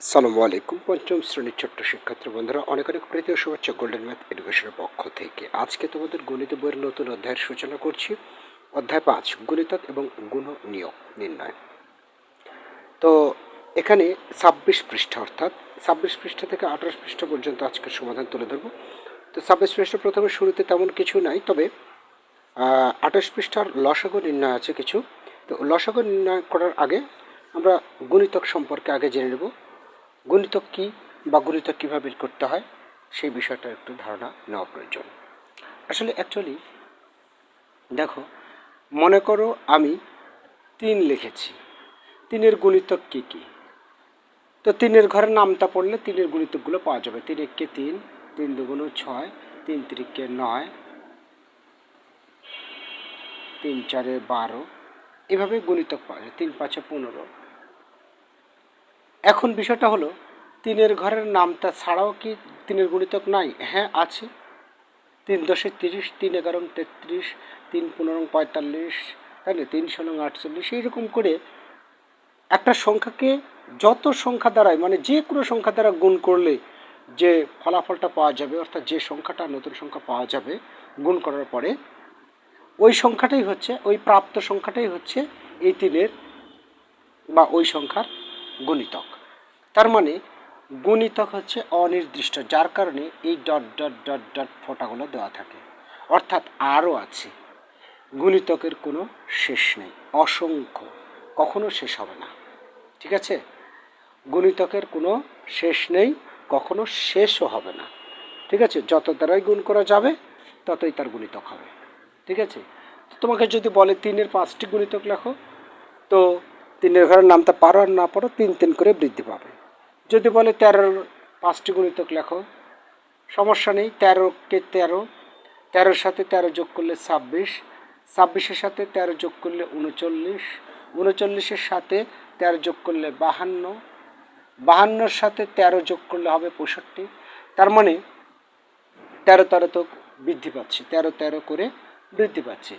সালামু আলাইকুম, পঞ্চম শ্রেণির ছোট্ট শিক্ষার্থী বন্ধুরা, অনেক অনেক প্রীতীয় শুভেচ্ছা গোল্ডেন ম্যাথ এডুকেশনের পক্ষ থেকে। আজকে তোমাদের গণিত বইয়ের নতুন অধ্যায়ের সূচনা করছি। অধ্যায় পাঁচ গণিতক এবং গুণ নিয়োগ নির্ণয়। তো এখানে ছাব্বিশ পৃষ্ঠা, অর্থাৎ ছাব্বিশ পৃষ্ঠা থেকে আঠাশ পৃষ্ঠা পর্যন্ত আজকের সমাধান তুলে ধরবো। তো ছাব্বিশ পৃষ্ঠা প্রথমে শুরুতে তেমন কিছু নাই, তবে আঠাশ পৃষ্ঠার লসাগু নির্ণয় আছে কিছু। তো লসাগু নির্ণয় করার আগে আমরা গণিতক সম্পর্কে আগে জেনে নেব। গণিতক কী বা গণিতক কীভাবে বের করতে হয়? সেই বিষয়টা একটু ধারণা নেওয়া প্রয়োজন। আসলে অ্যাকচুয়ালি দেখো, মনে করো আমি তিন লিখেছি। তিনের গণিতক কী কী? তো তিনের ঘরের নামটা পড়লে তিনের গণিতকগুলো পাওয়া যাবে। তিন এককে তিন তিন দুগুণ ছয়, তিন তিরিকে নয়, তিন চারে বারো। এভাবে গণিতক পাওয়া যায়। তিন পাঁচে পনেরো। এখন বিষয়টা হলো, তিনের ঘরের নামটা ছাড়াও কি তিনের গুণিতক নাই? হ্যাঁ আছে। তিন দশে তিরিশ, তিন এগারো তেত্রিশ তিন পনেরো পঁয়তাল্লিশ, তাই না? তিন ষোলো আটচল্লিশ, এইরকম করে একটা সংখ্যাকে যত সংখ্যা দ্বারাই মানে যে কোনো সংখ্যা দ্বারা গুণ করলে যে ফলাফলটা পাওয়া যাবে, অর্থাৎ যে সংখ্যাটা নতুন সংখ্যা পাওয়া যাবে গুণ করার পরে, ওই সংখ্যাটাই হচ্ছে, ওই প্রাপ্ত সংখ্যাটাই হচ্ছে এই তিনের বা ওই সংখ্যার গুণিতক। তার মানে গুণিতক হচ্ছে অনির্দিষ্ট, যার কারণে এই ডট ডট ডট ডট ফোটাগুলো দেওয়া থাকে। অর্থাৎ আরও আছে। গুণিতকের কোনো শেষ নেই, অসংখ্য, কখনো শেষ হবে না। ঠিক আছে? গুণিতকের কোনো শেষ নেই, কখনো শেষও হবে না। ঠিক আছে? যত দ্বারাই গুণ করা যাবে, ততই তার গুণিতক হবে। ঠিক আছে? তোমাকে যদি বলে তিনের পাঁচটি গুণিতক লেখো, তো তিনের ঘরের নামটা পারো আর না পারো তিন তিন করে বৃদ্ধি পাবে। যদি বলে তেরোর পাঁচটি গুণিতক লেখো, সমস্যা নেই, তেরোকে তেরো, তেরোর সাথে তেরো যোগ করলে ছাব্বিশ, ছাব্বিশের সাথে তেরো যোগ করলে উনচল্লিশ, উনচল্লিশের সাথে তেরো যোগ করলে বাহান্ন, বাহান্নর সাথে তেরো যোগ করলে হবে পঁয়ষট্টি, তার মানে তেরো তেরো তো বৃদ্ধি পাচ্ছে, তেরো তেরো করে বৃদ্ধি পাচ্ছে।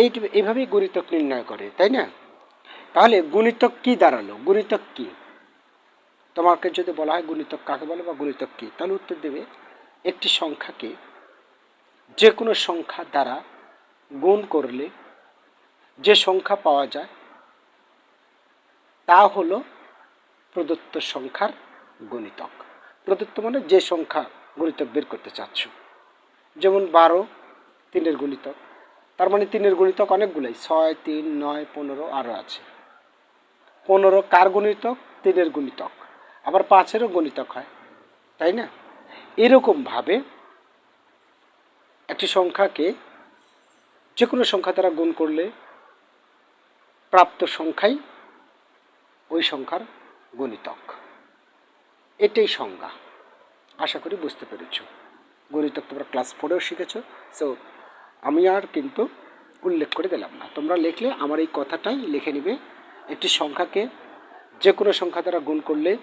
এই এইভাবেই গুণিতক নির্ণয় করে, তাই না? তাহলে গুণিতক কি দাঁড়াল? গুণিতক কি? তোমাকে যদি বলা হয় গুণিতক কাকে বলে বা গুণিতক কী? তাহলে উত্তর দেবে একটি সংখ্যাকে যে কোনো সংখ্যা দ্বারা গুণ করলে যে সংখ্যা পাওয়া যায় তা হলো প্রদত্ত সংখ্যার গণিতক। প্রদত্ত মানে যে সংখ্যা গণিতক বের করতে চাচ্ছ। যেমন বারো তিনের গণিতক। তার মানে তিনের গণিতক অনেকগুলোই, ছয়, তিন, নয়, পনেরো আরও আছে। পনেরো কার গণিতক? তিনের গণিতক। আবার পাঁচেরও গণিতক হয়। তাই না? এরকমভাবে একটি সংখ্যাকে যে কোনো সংখ্যা দ্বারা গুণ করলে প্রাপ্ত সংখ্যাই ওই সংখ্যার গণিতক। এটাই সংজ্ঞা। আশা করি বুঝতে পেরেছ। গণিতক তোমরা ক্লাস ফোরেও শিখেছ, সো আমি আর কিন্তু উল্লেখ করে দিলাম না। তোমরা লিখলে আমার এই কথাটাই লিখে নিবে। সংখ্যাকে যে কোনো সংখ্যা দ্বারা গুণ করলে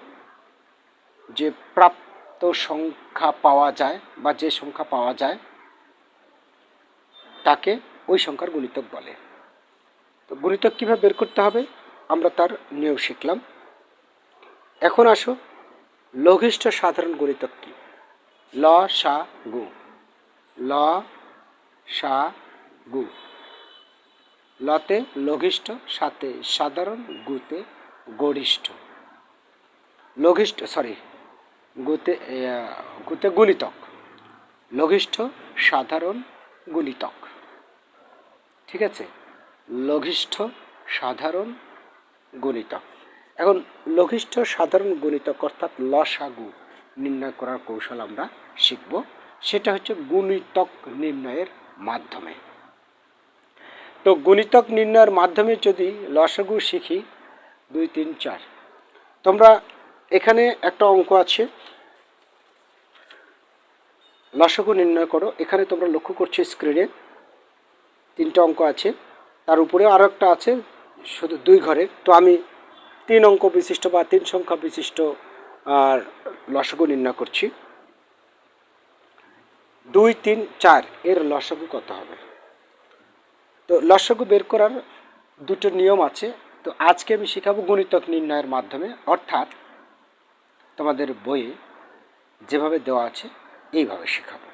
যে প্রাপ্ত সংখ্যা পাওয়া যায় বা যে সংখ্যা পাওয়া যায়, তাকে ওই সংখ্যার গুণিতক বলে। তো গুণিতক কীভাবে বের করতে হবে? আমরা তার নিয়ম শিখলাম। এখন আসো, লঘিষ্ঠ সাধারণ গুণিতক কী? ল, সা, গু। ল, সা, গু। লতে লঘিষ্ঠ সাথে সাধারণ, গুতে গরিষ্ঠ। লঘিষ্ঠ সরি গুতে গুতে গুণিতক। লঘিষ্ঠ, সাধারণ, গুণিতক। ঠিক আছে? লঘিষ্ঠ, সাধারণ, গুণিতক। এখন লঘিষ্ঠ, সাধারণ, গুণিতক অর্থাৎ লসাগু নির্ণয় করার কৌশল আমরা শিখব। সেটা হচ্ছে গুণিতক নির্ণয়ের মাধ্যমে। তো গুণিতক নির্ণয়ের মাধ্যমে যদি লসাগু শিখি, দুই, তিন, চার। তোমরা এখানে একটা অঙ্ক আছে। লসগু নির্ণয় করো। এখানে তোমরা লক্ষ্য করছ স্ক্রিনে তিনটা অঙ্ক আছে। তার উপরে আরও একটা আছে, শুধু দুই ঘরে। তো আমি তিন অঙ্ক বিশিষ্ট বা তিন সংখ্যা বিশিষ্ট, আর লসগু নির্ণয় করছি। দুই, তিন, চার, এর লসগু কত হবে? তো লসগু বের করার দুটো নিয়ম আছে। তো আজকে আমি শেখাবো গণিতক নির্ণয়ের মাধ্যমে। অর্থাৎ তোমাদের বইয়ে যেভাবে দেওয়া আছে, এইভাবে শেখাবো।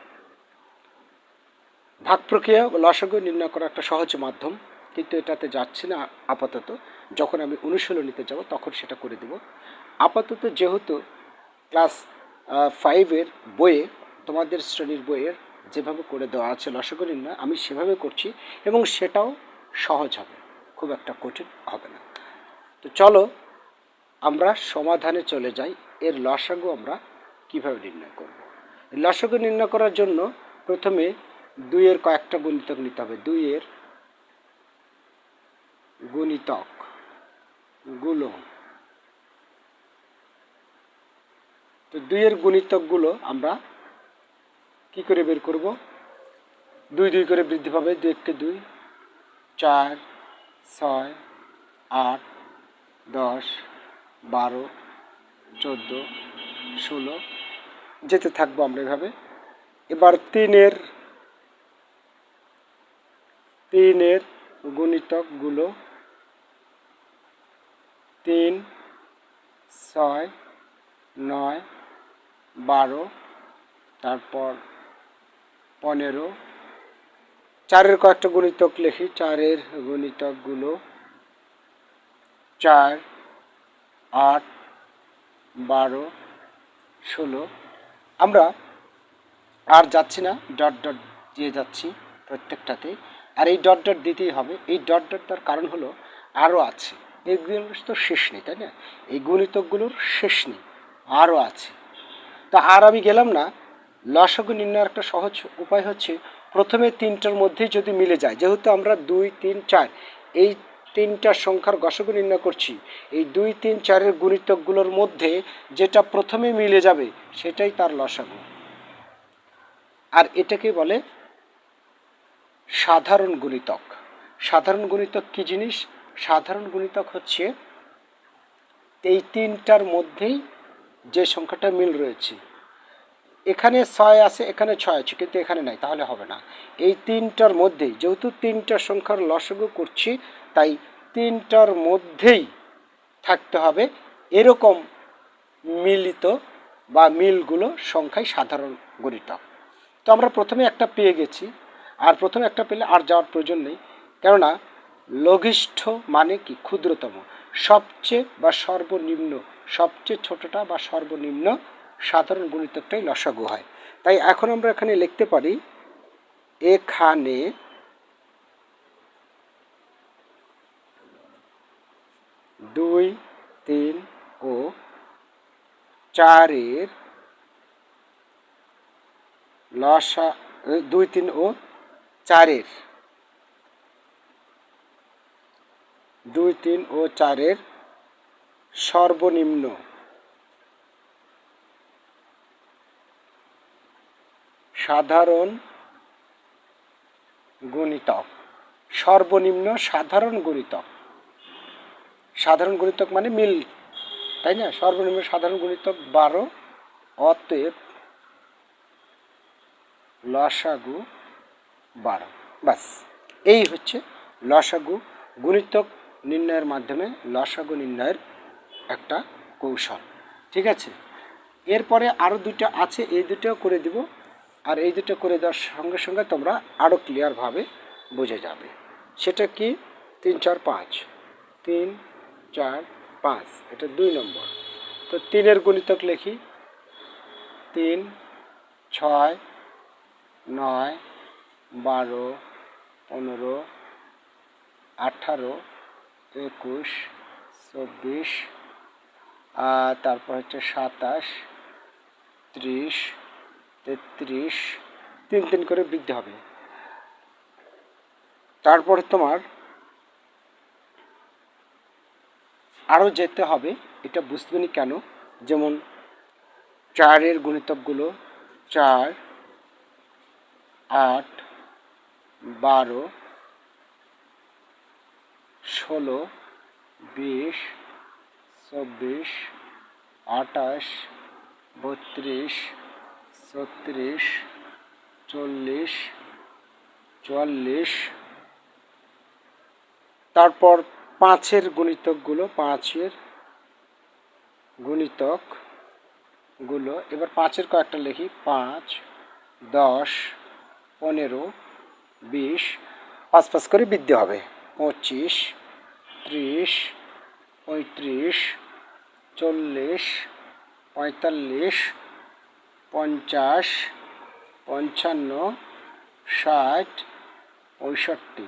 ভাগ প্রক্রিয়া লসাগু নির্ণয় করা একটা সহজ মাধ্যম, কিন্তু এটাতে যাচ্ছি না আপাতত। যখন আমি অনুশীলনীতে যাব, তখন সেটা করে দেব। আপাতত যেহেতু ক্লাস ফাইভের বইয়ে, তোমাদের শ্রেণির বইয়ের যেভাবে করে দেওয়া আছে লসাগু নির্ণয় আমি সেভাবে করছি এবং সেটাও সহজ হবে, খুব একটা কঠিন হবে না। তো চলো, আমরা সমাধানে চলে যাই, এর লসাগু আমরা কীভাবে নির্ণয় করব? লসাগু নির্ণয় করার জন্য প্রথমে দুইয়ের কয়েকটা গুণিতক নিতে হবে। দুইয়ের গুণিতকগুলো, তো দুইয়ের গুণিতকগুলো আমরা কি করে বের করব? দুই দুই করে বৃদ্ধি পাবে দুই এককে দুই, চার, ছয়, আট, দশ, বারো, চোদ্দ, ষোলো, যেতে থাকব আমরা এভাবে। এবার তিনের তিনের গুণিতকগুলো তিন, ছয়, নয়, বারো, তারপর পনেরো। চারের কয়েকটা গুণিতক লিখি, চারের গুণিতকগুলো চার, আট, বারো, ষোলো। আমরা আর যাচ্ছি না, ডট ডট দিয়ে যাচ্ছি প্রত্যেকটাতে। আর এই ডট ডট দিতেই হবে। এই ডট ডট তার কারণ হলো আরও আছে। এইগুলো তো শেষ নেই, তাই না? এই গুণিতকগুলোর শেষ নেই, আরও আছে। তা আর আমি গেলাম না লসাগু নির্ণয়ের একটা সহজ উপায় হচ্ছে প্রথমে তিনটার মধ্যেই যদি মিলে যায়, যেহেতু আমরা দুই, তিন, চার, এই তিনটা সংখ্যার গসগু নির্ণয় করছি, এই দুই, তিন, চারের গুণিতকগুলোর মধ্যে যেটা প্রথমে মিলে যাবে সেটাই তার লসাগু। আর এটাকে বলে সাধারণ গুণিতক। সাধারণ গুণিতক কি জিনিস? সাধারণ গুণিতক হচ্ছে এই তিনটার মধ্যেই যে সংখ্যাটা মিল রয়েছে এখানে ছয় আছে, এখানে ছয় আছে, কিন্তু এখানে নাই, তাহলে হবে না। এই তিনটার মধ্যেই, যেহেতু তিনটা সংখ্যার লসগু করছি, তাই তিনটার মধ্যেই থাকতে হবে এরকম মিলিত বা মিলগুলো সংখ্যায় সাধারণ গণিতক তো আমরা প্রথমে একটা পেয়ে গেছি, আর প্রথমে একটা পেলে আর যাওয়ার প্রয়োজন নেই। কেননা, লঘিষ্ঠ মানে কি? ক্ষুদ্রতম। সবচেয়ে বা সর্বনিম্ন, সবচেয়ে ছোটটা বা সর্বনিম্ন সাধারণ গুণিতকটাই লসাগু হয়। তাই এখন আমরা এখানে লিখতে পারি, এখানে দুই, তিন ও চারের লসা দুই, তিন ও চারের। দুই, তিন ও চারের সর্বনিম্ন। সাধারণ গুণিতক সর্বনিম্ন সাধারণ গুণিতক সাধারণ গুণিতক মানে মিল, তাই না? সর্বনিম্ন সাধারণ গুণিতক বারো অতএব লসাগু বারো। বাস, এই হচ্ছে লসাগু গুণিতক নির্ণয়ের মাধ্যমে লসাগু নির্ণয়ের একটা কৌশল। ঠিক আছে? এরপরে আরও দুটো আছে, এই দুটোও করে দিব। আর এই দুটো করে দেওয়ার সঙ্গে সঙ্গে তোমরা আরও ক্লিয়ারভাবে বুঝে যাবে। সেটা কি? তিন, চার, পাঁচ। তিন, চার, পাঁচ। এটা দুই নম্বর। তো তিনের গুণিতক লিখি। তিন, ছয়, নয়, বারো, পনেরো, আঠারো, একুশ, চব্বিশ তারপর হচ্ছে সাতাশ, ত্রিশ তেত্রিশ, তিন তিন করে বৃদ্ধি হবে। তারপরে তোমার আরও যেতে হবে, এটা বুঝবেনি কেন? যেমন চারের গুণিতকগুলো চার, আট, বারো, ষোলো, বিশ, চব্বিশ, আঠাশ, বত্রিশ ছত্রিশ, চল্লিশ, চুয়াল্লিশ। তারপর পাঁচের গুণিতকগুলো, পাঁচের গুণিতকগুলো এবার পাঁচের কয়েকটা লিখি। পাঁচ, দশ, পনেরো, বিশ। পাঁচ পাঁচ করে বৃদ্ধি হবে। পঁচিশ, ত্রিশ, পঁয়ত্রিশ, চল্লিশ, পঁয়তাল্লিশ পঞ্চাশ, পঞ্চান্ন, ষাট, পঁয়ষট্টি।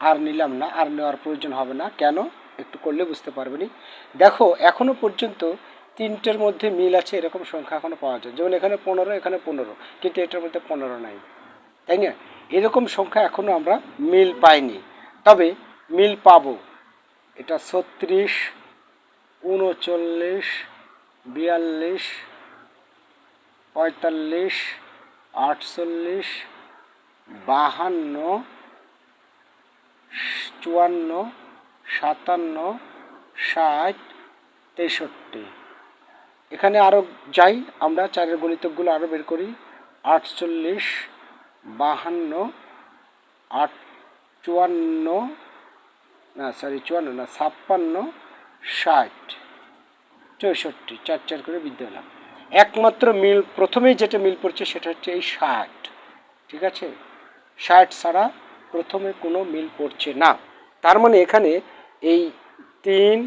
আর নিলাম না, আর নেওয়ার প্রয়োজন হবে না। কেন? একটু করলে বুঝতে পারবেনি দেখো, এখনও পর্যন্ত তিনটের মধ্যে মিল আছে, এরকম সংখ্যা এখনও পাওয়া যায়। যেমন এখানে পনেরো এখানে পনেরো, কিন্তু এটার মধ্যে পনেরো নাই। তাই না? এরকম সংখ্যা এখনও আমরা মিল পাইনি। তবে মিল পাবো। এটা ছত্রিশ, উনচল্লিশ, বিয়াল্লিশ পঁয়তাল্লিশ, আটচল্লিশ, বাহান্ন, চুয়ান্ন, সাতান্ন, ষাট, তেষট্টি। এখানে আরও যাই, আমরা চারের গণিতকগুলো আরও বের করি। আটচল্লিশ, বাহান্ন, আট, চুয়ান্ন, না সরি চুয়ান্ন না, ছাপ্পান্ন, ষাট, চৌষট্টি, চার চার করে বৃদ্ধি হলাম একমাত্র মিল, প্রথমেই যেটা মিল পড়ছে সেটা হচ্ছে এই ষাট, ঠিক আছে? ষাট ছাড়া প্রথমে কোনো মিল পড়ছে না। তার মানে এখানে এই তিন,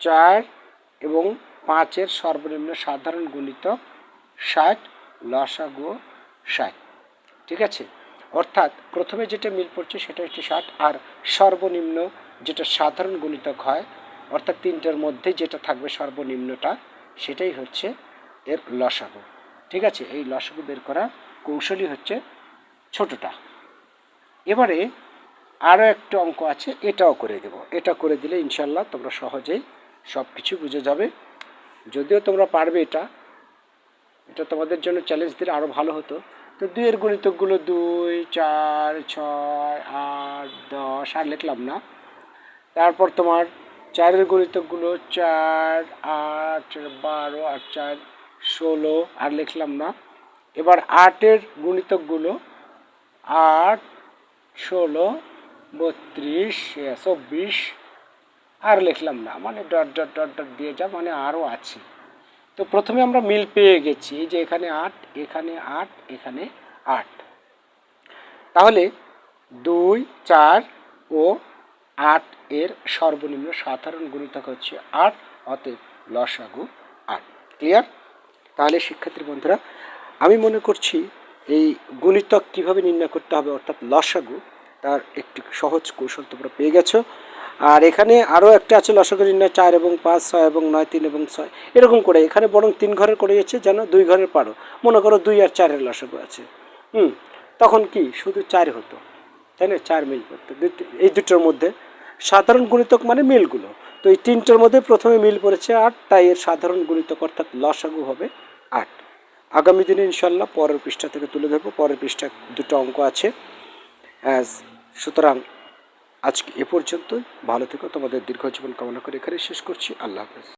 চার এবং পাঁচের সর্বনিম্ন সাধারণ গুণিতক ষাট লসাগু ষাট, ঠিক আছে? অর্থাৎ প্রথমে যেটা মিল পড়ছে সেটা হচ্ছে ষাট আর সর্বনিম্ন যেটা সাধারণ গুণিতক হয়, অর্থাৎ তিনটার মধ্যে যেটা থাকবে সর্বনিম্নটা সেটাই হচ্ছে এর লসাগু। ঠিক আছে? এই লসাগু বের করা কৌশলই হচ্ছে ছোটটা। এবারে আরও একটা অঙ্ক আছে, এটাও করে দেব। এটা করে দিলে ইনশাল্লাহ তোমরা সহজেই সব কিছু বুঝে যাবে। যদিও তোমরা পারবে এটা এটা তোমাদের জন্য চ্যালেঞ্জ দিলে আরও ভালো হতো। তো দুইয়ের গণিতকগুলো দুই, চার, ছয়, আট, দশ, আর লিখলাম না। তারপর তোমার চারের গণিতকগুলো চার, আট, বারো আর চার, ষোলো, আর লিখলাম না। এবার আটের গুণিতকগুলো আট, ষোলো, বত্রিশ, চব্বিশ, আর লিখলাম না। মানে ডট ডট ডট ডট দিয়ে যা মানে আরও আছে। তো প্রথমে আমরা মিল পেয়ে গেছি এই যে এখানে আট এখানে আট এখানে আট। তাহলে দুই, চার ও আট এর সর্বনিম্ন সাধারণ গুণিতক হচ্ছে আট, অতএব লসাগু আট। ক্লিয়ার তাহলে শিক্ষার্থী বন্ধুরা, আমি মনে করছি এই গুণিতক কীভাবে নির্ণয় করতে হবে অর্থাৎ লসাগু, তার একটি সহজ কৌশল তোমরা পেয়ে গেছো। আর এখানে আরও একটা আছে, লসাগু নির্ণয় চার এবং পাঁচ, ছয় এবং নয়, তিন এবং ছয়। এরকম করে, এখানে বরং তিন ঘরের করে গেছে যেন দুই ঘরের পারো। মনে করো দুই আর চারের লসাগু আছে। হুম, তখন কি? শুধু চার হতো। তাই না? চার মিল করতো। এই দুটোর মধ্যে সাধারণ গুণিতক মানে মিলগুলো। তো এই তিনটার মধ্যে প্রথমে মিল পড়েছে আট, তাই এর সাধারণ গুণিতক অর্থাৎ লসাগু হবে আট। আগামী দিনে ইনশাল্লাহ পরের পৃষ্ঠা থেকে তুলে ধরবো। পরের পৃষ্ঠা দুটো অঙ্ক আছে। সুতরাং আজকে এ পর্যন্ত ভালো থেকো। তোমাদের দীর্ঘ জীবন কামনা করে এখানে শেষ করছি। আল্লাহ হাফেজ।